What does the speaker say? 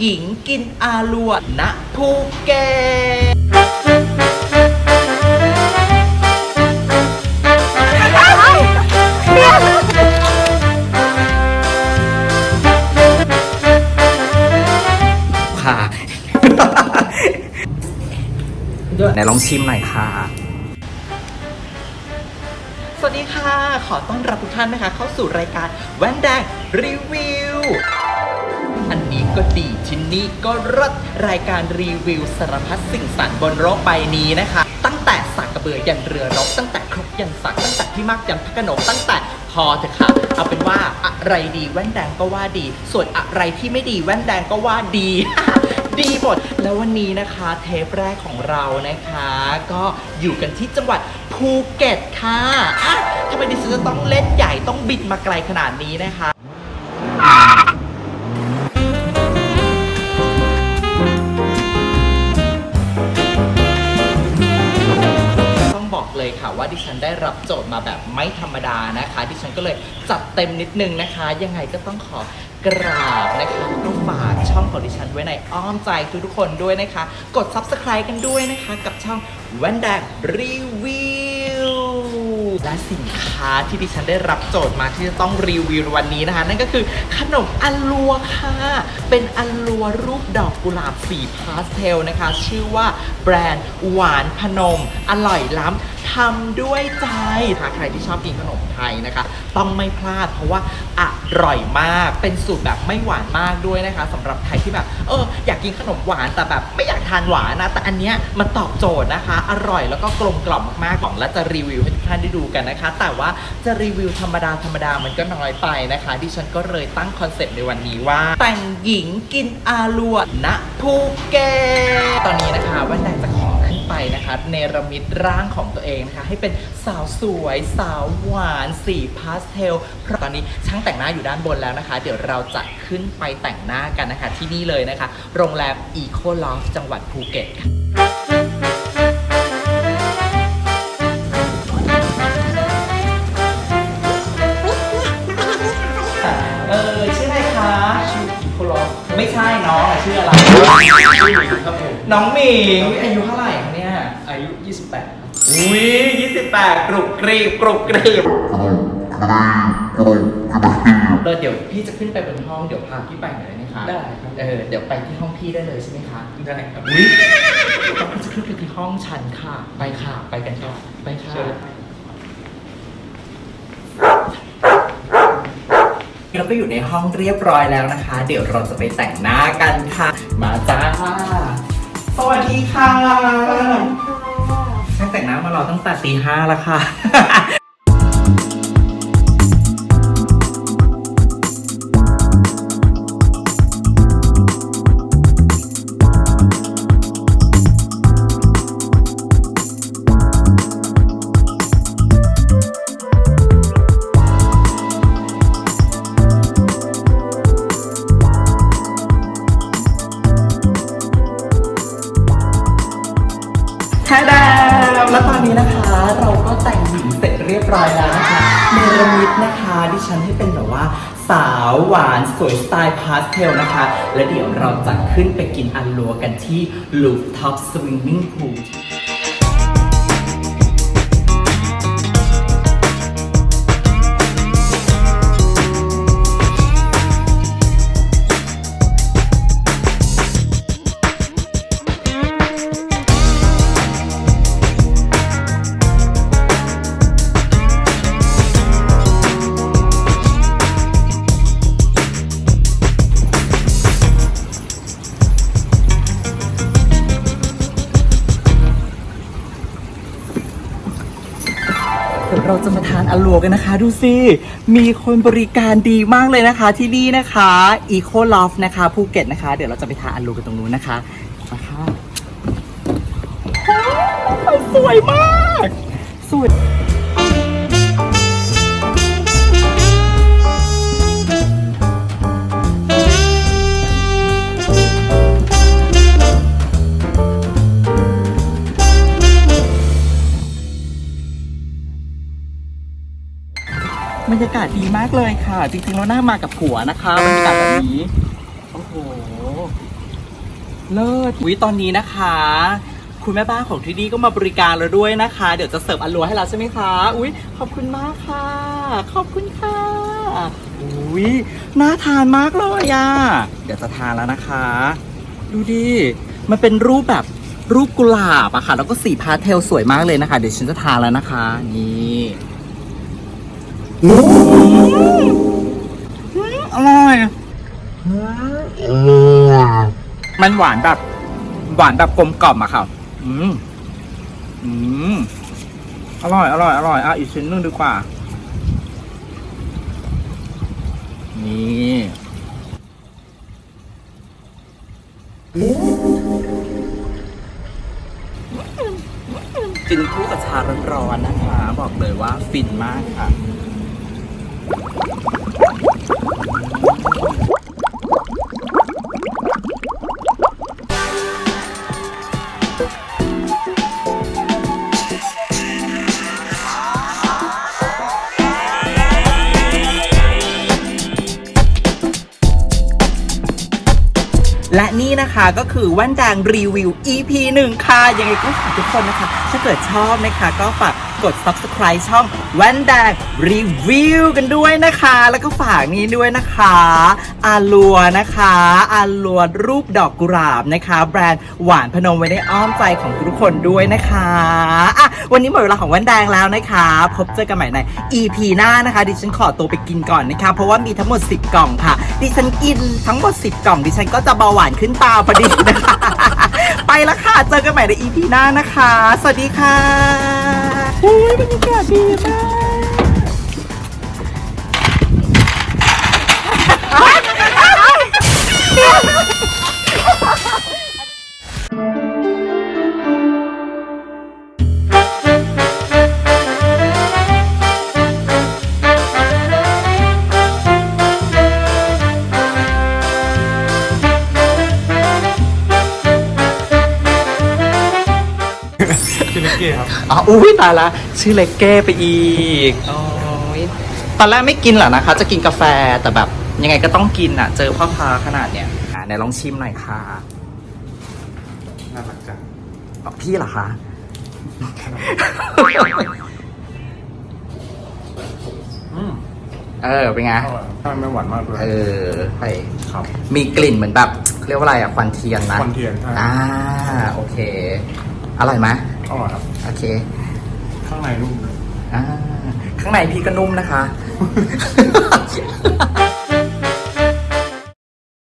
หญิงกินอาลัวณภูเก็ตค่ะไหนลองชิมหน่อยค่ะ สวัสดีค่ะ ขอต้อนรับทุกท่านนะคะ เข้าสู่รายการแว่นแดงรีวิว อันนี้ก็ดีชิ้นนี้ก็รสรายการรีวิวสารพัดสิ่งสารบนโลกใบนี้นะคะ ตั้งแต่สักกระเบือยันเรือรบตั้งแต่ครกยันสักตั้งแต่พี่มากยันพระนงตั้งแต่พอเถอะค่ะเอาเป็นว่าอะไรดีแว่นแดงก็ว่าดี ส่วนอะไรที่ไม่ดีแว่นแดงก็ว่าดี ดีหมดแล้ววันนี้นะคะเทปแรกของเรานะคะ ก็อยู่กันที่จังหวัดภูเก็ตค่ะอะทำไมดิฉันจะต้องเล่นใหญ่ต้องบินมาไกลขนาดนี้นะคะ ค่ะว่าดิฉันได้รับโจทย์มาแบบไม่ธรรมดานะคะ ดิฉันก็เลยจัดเต็มนิดนึงนะคะ ยังไงก็ต้องขอกราบนะคะต้องฝากช่องของดิฉันไว้ในอ้อมใจทุกๆคนด้วยนะคะ กด subscribe กันด้วยนะคะ กับช่องแว่นแดงรีวิวและสินค้าที่ดิฉันได้รับโจทย์มาที่จะต้องรีวิววันนี้นะคะ นั่นก็คือขนมอัลลัวค่ะ เป็นอัลลัวรูปดอกกุหลาบสีพาสเทลนะคะ ชื่อว่าแบรนด์หวานพนม อร่อยล้ำ ทำด้วยใจถ้าใครที่ชอบกินขนมไทยนะคะ ต้องไม่พลาดเพราะว่าอร่อยมาก เป็นสูตรแบบไม่หวานมากด้วยนะคะสำหรับใครที่แบบ เอออยากกินขนมหวานแต่แบบไม่อยากทานหวานนะ แต่อันเนี้ยมันตอบโจทย์นะคะ อร่อยแล้วก็กลมกล่อมมากๆของและจะรีวิวให้ทุกท่านได้ดูกันนะคะ แต่ว่าจะรีวิวธรรมดาธรรมดามันก็น้อยไปนะคะดิฉันก็เลยตั้งคอนเซปต์ในวันนี้ว่า แต่งหญิงกินอาลัวณภูเก็ตตอนนี้นะคะว่นแดงจะ ไปนะคะเนรมิตร่างของตัวเองนะคะให้เป็นสาวสวยสาวหวานสีพาสเทลเพราะตอนนี้ช่างแต่งหน้าอยู่ด้านบนแล้วนะคะ เดี๋ยวเราจะขึ้นไปแต่งหน้ากันนะคะที่นี่เลยนะคะ โรงแรม Eco Loft จังหวัดภูเก็ตค่ะเออชื่ออะไรคะชื่ออีโคลอฟไม่ใช่น้องอะชื่ออะไรชื่อหมีครับผมน้องหมิงอายุเท่าไหร่คะเนี่ยอายุ 28ครับอุ้ย28 กรุบกรีบกรุบกรีบเออเดี๋ยวพี่จะขึ้นไปบนห้องเดี๋ยวพาพี่ไปหน่อยได้ไหมคะได้ครับเออเดี๋ยวไปที่ห้องพี่ได้เลยใช่ไหมคะได้ครับอุ้ยเราจะขึ้นไปที่ห้องฉันค่ะ ไปค่ะ ไปกันค่ะไปค่ะเชิญเราก็อยู่ในห้องเรียบร้อยแล้วนะคะ เดี๋ยวเราจะไปแต่งหน้ากันค่ะ มาจ้าสวัสดีค่ะช่าง แต่งหน้ามารอตั้งแต่ตีห้าแล้วค่ะใช่ และตอนนี้นะคะเราก็แต่งหญิงเสร็จเรียบร้อยแล้วนะคะเนรมิตนะคะดิฉันให้เป็นแบบว่าสาวหวานสวยสไตล์พาสเทลนะคะ และเดี๋ยวเราจะขึ้นไปกินอันลัวกันที่ลูฟท็อปสวิงมิ่งพูล เราจะมาทานอัลลัวกันนะคะ ดูสิ มีคนบริการดีมากเลยนะคะที่นี่นะคะ Eco Loft นะคะภูเก็ตนะคะ เดี๋ยวเราจะไปทานอัลลัวกันตรงนู้นนะคะนะค่ะสวยมาก สวย รยากาศดีมากเลยค่ะ จริงๆแล้วน่ามากับผัวนะคะบรรยากาศแบบนี้ โอ้โห เลิศวิตอนนี้นะคะ คุณแม่บ้านของที่นี่ก็มาบริการเราด้วยนะคะ เดี๋ยวจะเสิร์ฟอันลัวให้เราใช่ไหมคะ อุ้ยขอบคุณมากค่ะ ขอบคุณค่ะ อุ้ยน่าทานมากเลยอะ เดี๋ยวจะทานแล้วนะคะ ดูดิ มันเป็นรูปแบบรูปกุหลาบอะค่ะ แล้วก็สีพาสเทลสวยมากเลยนะคะ เดี๋ยวฉันจะทานแล้วนะคะ นี่ อร่อยมันหวานแบบ หวานแบบกลมกล่อมอะค่ะ อืม อืม อร่อย อร่อย อร่อย อะ อีกชิ้นนึงดีกว่า นี่กินคู่กับชาร้อนๆนะคะ บอกเลยว่าฟินมากค่ะ และนี่นะคะก็คือแว่นแดงรีวิว EP 1 ค่ะ ยังไงก็ฝากทุกคนนะคะ ถ้าเกิดชอบนะคะก็ฝาก กด subscribe ช่องแว่นแดงรีวิวกันด้วยนะคะ แล้วก็ฝากนี้ด้วยนะคะ อาลัวนะคะ อาลัวรูปดอกกุหลาบนะคะ แบรนด์หวานพนมไว้ในอ้อมใจของทุกคนด้วยนะคะอะวันนี้หมดเวลาของแว่นแดงแล้วนะคะ พบเจอกันใหม่ใน EP หน้านะคะ ดิฉันขอตัวไปกินก่อนนะคะ เพราะว่ามีทั้งหมด 10 กล่องค่ะ ดิฉันกินทั้งหมด 10 กล่อง ดิฉันก็จะเบาหวานขึ้นตาพอดีนะคะ ไปแล้วค่ะ เจอกันใหม่ใน EP หน้านะคะ สวัสดีค่ะ อุ้ยบรรยากาศดีมาก เล็กเก้ครับอ๋ออุ้ยตายละชื่อเล็กเก้ไปอีกโอ้ยตอนแรกไม่กินหรอกนะคะ จะกินกาแฟแต่แบบ ยังไงก็ต้องกินอะ เจอพ่อค้าขนาดเนี้ยอ่าไหนลองชิมหน่อยค่ะน่ารักจังอ๋อพี่เหรอคะ อืมเออเป็นไง อร่อยถ้าไม่หวานมากเลยเออไปครับ มีกลิ่นเหมือนแบบ เรียกว่าอะไรอะควันเทียนนะควันเทียนใช่ อ่าโอเค อร่อยไหม อร่อยครับ โอเค ข้างในนุ่มเลยอ่าข้างในพี่ก็นุ่มนะคะ